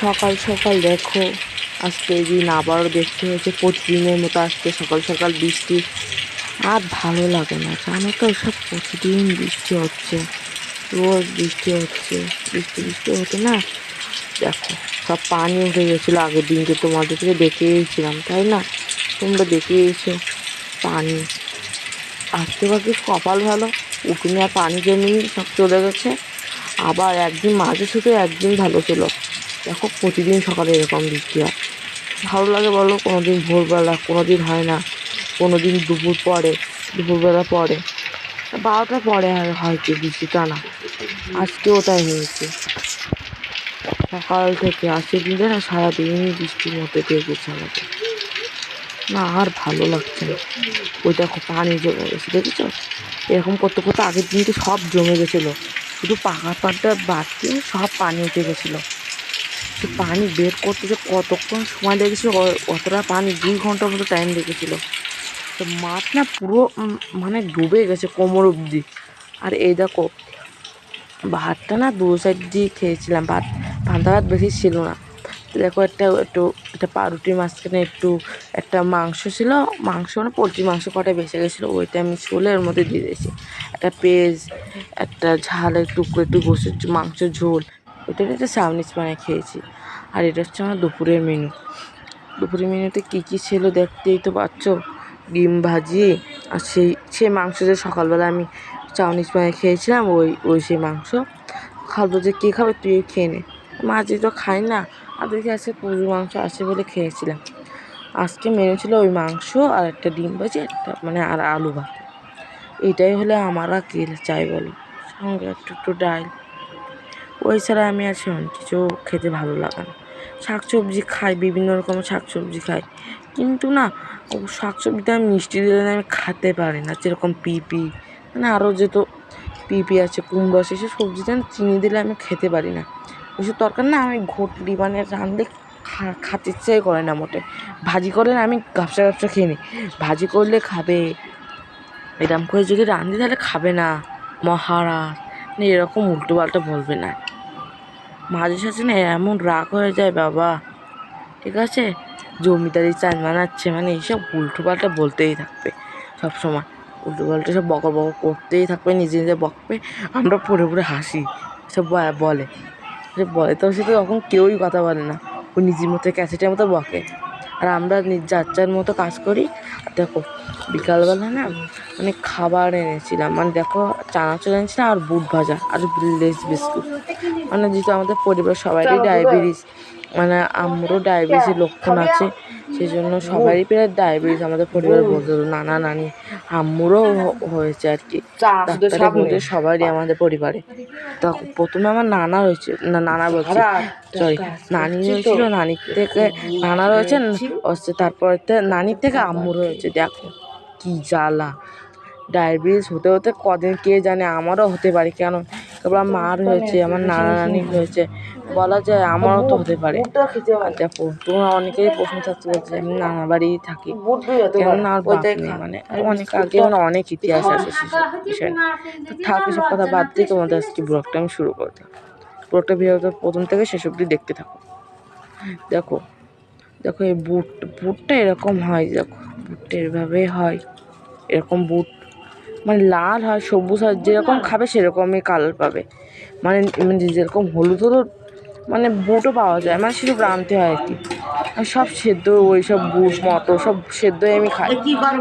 সকাল সকাল দেখো। আজকে এই দিন আবারও দেখতে হয়েছে, প্রতিদিনের মতো আজকে সকাল সকাল বৃষ্টি। আর ভালো লাগে না, জানো তো, সব প্রতিদিন বৃষ্টি হচ্ছে। রোজ বৃষ্টি হচ্ছে, বৃষ্টি বৃষ্টি হতো না। দেখো, সব পানি উঠে গেছিল, আগের দিন তো তোমাদের থেকে দেখে এসেছিলাম তাই না? তোমরা দেখে এসো পানি। আজকে বাকি কপাল ভালো? উঠোনে আর পানি জমি সব চলে গেছে। আবার একদিন মাঝে শুধু একদিন ভালো ছিল। দেখো প্রতিদিন সকালে এরকম বৃষ্টি হয়। ভালো লাগে বলো কোনো দিন ভোরবেলা কোনো দিন হয় না। কোনো দিন দুপুর পরে, দুপুরবেলা পরে। বারোটা পরে আর হয় কি বৃষ্টিটা না। আজকেও তাই হয়েছে। সকাল থেকে আজকে দিনে না সারাদিনই বৃষ্টির মধ্যে দিয়ে গেছে আমাকে না, আর ভালো লাগছে না। ওই দেখো পানি জমে গেছে দেখেছ? এরকম করতে করতে আগের দিন তো সব জমে গেছিল। শুধু পাকা পাটটা বাদ দিয়ে সব পানি উঠে গেছিল। পানি বের করতে যে কতক্ষণ সময় লেগেছিলো, অ- অতটা পানি দুই ঘণ্টার মতো টাইম লেগেছিলো। তো মাঠ না পুরো মানে ডুবে গেছে কোমর অবধি। আর এই দেখো, ভাতটা না দু সাইড দিয়ে খেয়েছিলাম। ভাত, পান্তা ভাত বেশি ছিল না। দেখো একটা, একটু, একটা পাউরুটির মাঝখানে একটু, একটা মাংস ছিল। মাংস মানে পোলট্রি মাংস কটা বেঁচে গেছিল, ওইটা আমি ছোলে এর মধ্যে দিয়ে দিয়েছি। একটা পেঁয়াজ, একটা ঝালের টুকরো, একটু গোসের মাংসের ঝোল। দিয়ে একটা সাউনিস বানিয়ে খেয়েছি। আর এটা হচ্ছে আমার দুপুরের মেনু দুপুরের মেনুতে কী কী ছিল দেখতেই তো পাচ্ছ ডিম ভাজি আর সেই সেই মাংস যে সকালবেলা আমি চাউনিস বানিয়ে খেয়েছিলাম, ওই ওই সেই মাংস। খাব যে কে খাবে তুই খেয়ে নে। মাঝে তো খাই না আর দেখি আজকে পুরো মাংস আছে বলে খেয়েছিলাম। আজকে মেনু ছিল ওই মাংস আর একটা ডিম ভাজি, একটা মানে আর আলু ভাত। এটাই হলে আমার আর কে চাই বলো। সঙ্গে একটু একটু ডাল। ওই ছাড়া আমি আর সেমন কিছু খেতে ভালো লাগে না। শাক সবজি খাই, বিভিন্ন রকমের শাক সবজি খাই। কিন্তু না শাক সবজিতে আমি মিষ্টি দিলে আমি খেতে পারি না। যেরকম পিপি মানে আরও যেহেতু পিপি আছে, কুমড়ো আছে সেসব সবজিতে না চিনি দিলে আমি খেতে পারি না। ওইসব তরকারি না আমি ঘটলি মানে রাঁধলে খাতে ইচ্ছাই করে না মোটে। ভাজি করলে আমি গাপসা গাপসা খেয়ে নিই। ভাজি করলে খাবে এরকম করে যদি রাঁধি তাহলে খাবে না। মহারাজ এরকম উল্টো পাল্টা বলবে না। মাঝে সাঝে না এমন রাগ হয়ে যায়, বাবা। ঠিক আছে? জমিদারি চান বানাচ্ছে মানে এইসব উল্টো পাল্টা বলতেই থাকবে সব সময় উল্টো পাল্টা সব বকর বকর করতেই থাকবে, নিজে নিজে বকবে, আমরা পড়ে পড়ে হাসি। সব বলে। সে বলে তো সে তো তখন কেউই কথা বলে না। ও নিজের মতো ক্যাসেটের মতো বকে। আর আমরা নিজ যার মতো কাজ করি। আর দেখো বিকালবেলা না মানে খাবার এনেছিলাম। মানে দেখো চানাচুর এনেছিলাম আর বুট ভাজা আর লেস বিস্কুট। মানে যেহেতু আমাদের পরিবার সবারই ডায়াবেটিস মানে আমারও ডায়াবেটিসের লক্ষণ আছে। সেই জন্য সবারই প্রায় ডায়াবেটিস আমাদের পরিবারে বলতে নানা নানি আম্মুরও হয়েছে আর কি। ডাক্তারের সবারই আমাদের পরিবারে। তো প্রথমে আমার নানা হয়েছে না নানা বলছি সরি নানি হয়েছিল নানির থেকে নানা রয়েছে হচ্ছে তারপর নানির থেকে আম্মুর হয়েছে দেখো কি জ্বালা। ডায়াবেটিস হতে হতে কদিন কে জানে আমারও হতে পারে কেন এবার মার হয়েছে, আমার নানা নানির হয়েছে। বলা যায় আমারও তো হতে পারে। দেখো, তোমরা অনেকেই প্রশ্ন থাকতে বলছে আমি নানা বাড়ি থাকি। আর মানে অনেক আগে মানে অনেক ইতিহাস আছে সেসব তো থাক কথা বাদ দিয়ে তোমাদের আজকে ব্লগটা আমি শুরু করে দিই। ব্লগটা ভিডিওটা প্রথম থেকে শেষ অবধি দেখতে থাকো। দেখো দেখো এই বুট, বুটটা এরকম হয়, দেখো, বুটটা এভাবে হয়। এরকম বুট মানে লাল হয় সবুজ হয় যেরকম খাবে সেরকমই কালার পাবে। মানে মানে যেরকম হলুদ হলুদ মানে বুটও পাওয়া যায় মানে শুধু আনতে হয় আর কি। আর সব সেদ্ধ ওই সব বুট মটর সব সেদ্ধই আমি খাই।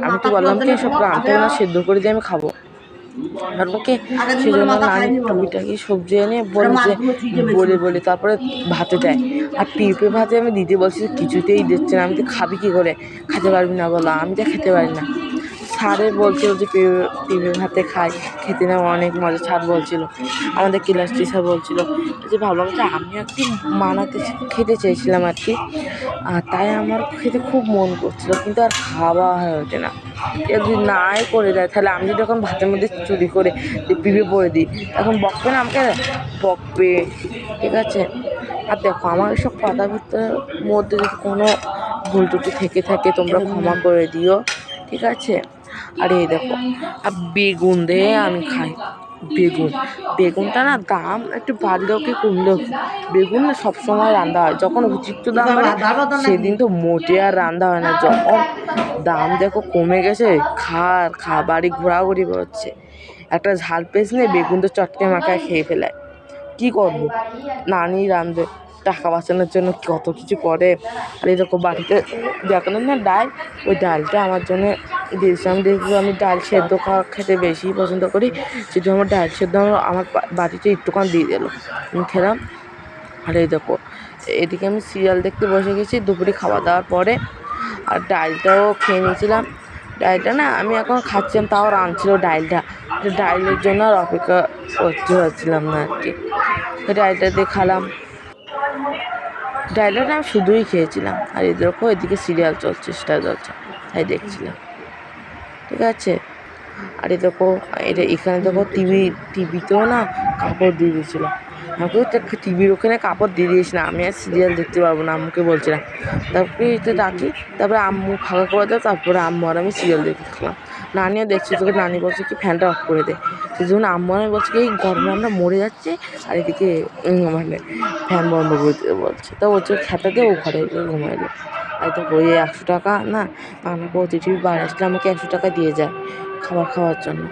আমি তো বললাম কি সব আনতে না সেদ্ধ করে দিয়ে আমি খাব। আর ওকে সেই জন্য নানি টুকিটাকি সবজি এনে বলে যে বলে বলে তারপরে ভাতে দেয়। আর পেঁপে ভাতে আমি দিতে বলছি যে কিছুতেই দিচ্ছে না আমি তো খাবি কী করে? খেতে পারবি না বলো আমি তো খেতে পারি না। স্যারে বলছিল যে পেঁপে ভাতে খাই, খেতে না অনেক মজা, ছাড় বলছিল। আমাদের ক্লাস টিচার বলছিল যে ভাবলাম যে আমিও একটু বানাতে খেতে চেয়েছিলাম আর কি। আর তাই আমার খেতে খুব মন করছিল, কিন্তু আর খাওয়া হয়ে ওঠে না। যদি নাই করে দেয়, তাহলে আমি যদি এখন ভাতের মধ্যে চুরি করে পিঁপে পরে দিই, এখন বকবে না আমাকে? বকবে, ঠিক আছে? আর দেখো, আমার এসব কথার ভিতরে মধ্যে যদি কোনো ভুল ত্রুটি থেকে থাকে, তোমরা ক্ষমা করে দিও, ঠিক আছে? আর এই দেখো বেগুন দিয়ে আমি খাই। বেগুন, বেগুনটা না দাম একটু বাড়লেও কি কমলেও কি? বেগুন না সবসময় রান্না হয়। যখন অতিরিক্ত দাম বাড়ে, সেদিন তো মোটে আর রান্না হয় না। যখন দাম দেখো কমে গেছে, খার খা বাড়ি ঘোরাঘুরি হচ্ছে। একটা ঝাল পেস নিয়ে বেগুন তো চটকে মাখায় খেয়ে ফেলায়। কী করব? নানি রাঁধবে। টাকা বাঁচানোর জন্য কত কিছু করে? আর এরকম বাড়িতে যখন না ডাল। ওই ডালটা আমার জন্য দিয়েছিলাম। দেখব আমি ডাল সেদ্ধ খাওয়া খেতে বেশি পছন্দ করি, সেজন্য আমার ডাল সেদ্ধ আমার বাড়িতে একটুখান দিয়ে দিল। আমি খেলাম। আর এই দেখো, এদিকে আমি সিরিয়াল দেখতে বসে গেছি দুপুরে খাওয়া দাওয়ার পরে। আর ডালটাও খেয়ে নিয়েছিলাম। ডালটা না আমি এখন খাচ্ছিলাম, তাও রাঁধছিল ডালটা। তো ডালের জন্য আর অপেক্ষা করতে পারছিলাম না আর কি। তো ডালটা দিয়ে খালাম। না, আমি শুধুই খেয়েছিলাম। আর এদেরকেও এদিকে সিরিয়াল চলছে স্টার চলছে, তাই দেখছিলাম। ঠিক আছে? আর এই দেখো, এটা এখানে দেখো টিভি টিভিতেও না কাপড় দিয়ে দিয়েছিলাম আমাকে টিভির ওখানে কাপড় দিয়ে দিয়েছি না, আমি আর সিরিয়াল দেখতে পারব না, আম্মুকে বলছিলাম। তারপরে ডাকি, তারপরে আম্মু ফাঁকা করে দেয়, তারপরে আম্মু আর আমি সিরিয়াল দেখতে থাকলাম নানিও দেখছি, তোকে নানি বলছে কি ফ্যানটা অফ করে দে। সেই জন্য আম্মু আমি বলছি কি, এই গরমে আমরা মরে যাচ্ছে, আর এদিকে মানে ফ্যান বন্ধ করে দিতে বলছে। তো বলছে খেতাতে ও ঘরে ঘুমাইলো। আর তো বইয়ে একশো টাকা, না আমাকে অতিথি বাড়ি আসলে আমাকে একশো টাকা দিয়ে যায় খাবার খাওয়ার জন্য।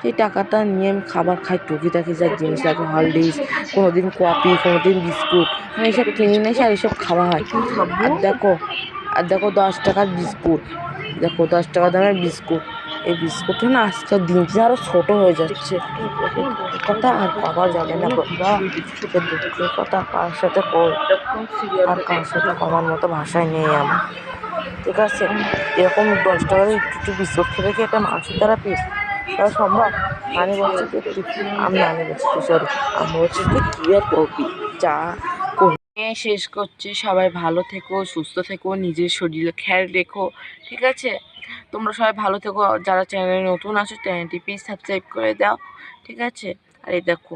সেই টাকাটা নিয়ে আমি খাবার খাই টুকি টুকিটাকি যা জিনিস লাগে হলডিস কোনো দিন কফি কোনো দিন বিস্কুট, আমি এইসব কিনে নিয়ে এসে আর এইসব খাওয়া হয়। আর দেখো আর দেখো দশ টাকার বিস্কুট, দেখো দশ টাকা দামের বিস্কুট। এই বিস্কুটটা না আজকাল দিন দিন আরও ছোটো হয়ে যাচ্ছে। কথা আর পাওয়া যাবে না বাবা এই দুঃখের কথা কার সাথে আর কার সাথে কমার মতো ভাষায় নেই আমার। ঠিক আছে, এরকম দশ টাকার একটু একটু বিস্কুট খেলে কি একটা মাংসের দ্বারা পিস তাও সম্ভব? আমি বলছি যে আমি নানি বলছি সরি আমি বলছি তুই কী আর করবি? যা শেষ করছি। সবাই ভালো থেকো, সুস্থ থেকো, নিজের শরীরে খেয়াল রেখো। ঠিক আছে? তোমরা সবাই ভালো থেকো। যারা চ্যানেলে নতুন আছো চ্যানেলটি প্লিজ সাবস্ক্রাইব করে দাও, ঠিক আছে? আর এই দেখো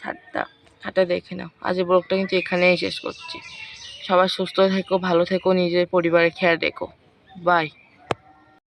ছাদটা ছাদটা দেখে নাও। আজ ব্লগটা কিন্তু এখানেই শেষ করছি। সবাই সুস্থ থেকো, ভালো থেকো, নিজের পরিবারের খেয়াল রেখো। বাই